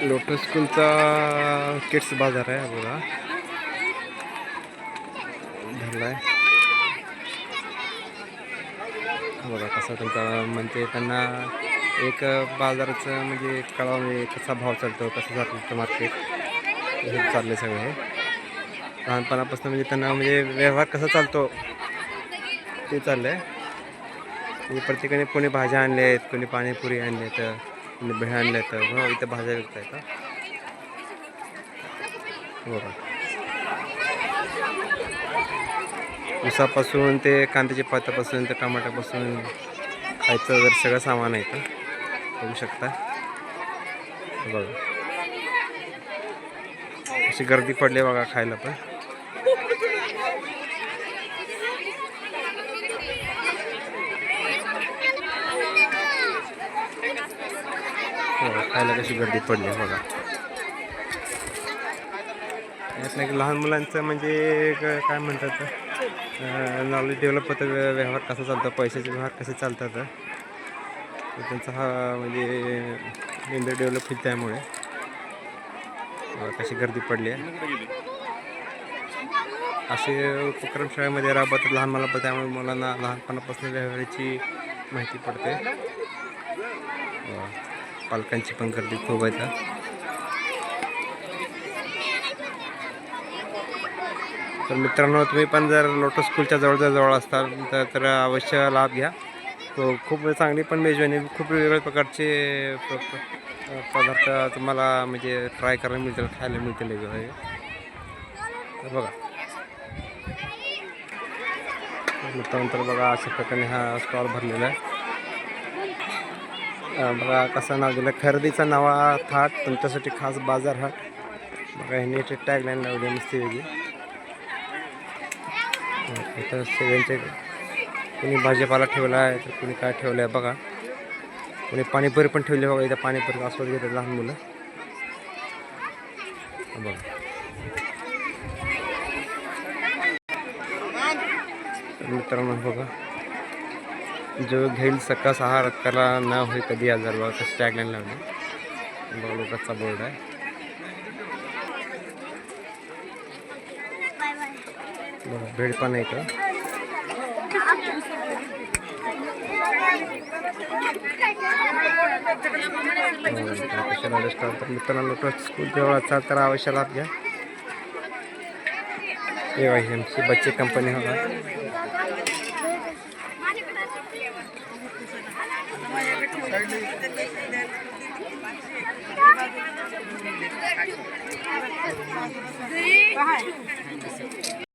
Lotus स्कूलचा kids बाजार आहे बघा भरलाय बघा कसा त्यांचा म्हणजे त्यांना एक बाजाराचं म्हणजे कळा म्हणजे कसा भाव चालतो कसं चालतं मार्केट हे चाललं सगळं हे. लहानपणापासून म्हणजे त्यांना म्हणजे व्यवहार कसा चालतो ते चाललं आहे म्हणजे प्रत्येकाने कोणी भाज्या आणल्या आहेत कोणी पाणीपुरी आणल्या आहेत भेळ आणल्या तर हो इथं भाज्या विकताय का? बघा. उसापासून ते कांद्याच्या पातापासून ते टमाट्यापासून खायचं वगैरे सगळं सामान आहे इथं. बघू शकता. बघा. अशी गर्दी पडली बघा खायला पण. खायला कशी गर्दी पडली बघा. बघा नाही की लहान मुलांचं म्हणजे काय म्हणतात नॉलेज डेव्हलप होतं व्यवहार कसा चालतो पैशाचे व्यवहार कसे चालतात. त्यांचा हा म्हणजे मेंदू डेव्हलप होईल त्यामुळे. कशी गर्दी पडली आहे. असे उपक्रम शाळेमध्ये राबवतात लहान मुलांना त्यामुळे मुलांना लहानपणापासून व्यवहाराची माहिती पडते. पालकांची पण गर्दी खूप आहे तर मित्रांनो तुम्ही पण जर लोटस स्कूलच्या जवळच्या जवळ असताल तर तर अवश्य लाभ घ्या. तो खूप चांगली पण मेजवानी खूप वेगवेगळ्या प्रकारचे पदार्थ तुम्हाला म्हणजे ट्राय करायला मिळतील खायला मिळतील वेगवेगळे. तर बघा. तर बघा अशा प्रकारे हा स्टॉल भरलेला आहे. बघा कसं नाव दिलं. खरेदीचा नवा थाट तुमच्यासाठी खास बाजार हाट बघा ह्यांनी इथे टॅगलाईन लावली मस्ती वेगळी. इथं सगळ्यांचे कुणी भाजीपाला ठेवला आहे तर कुणी काय ठेवलं आहे बघा. कुणी पाणीपुरी पण ठेवली बघा इथं पाणीपुरी आस्वाद घेतात लहान मुलं. बघा. मित्रांनो बघा. जो घेईल सकस आहार त्याला न होई कधी आजार बघा कसं टॅगलाईन लावली बघा लोकांचा बोर्ड आहे. बघा भेळ पण आहे इथं कशाला रेस्टॉरंट तर मित्रांनो लोटस स्कूल जवळ असाल तर अवश्य लाभ घ्या. हे आमची बच्चे कंपनी हो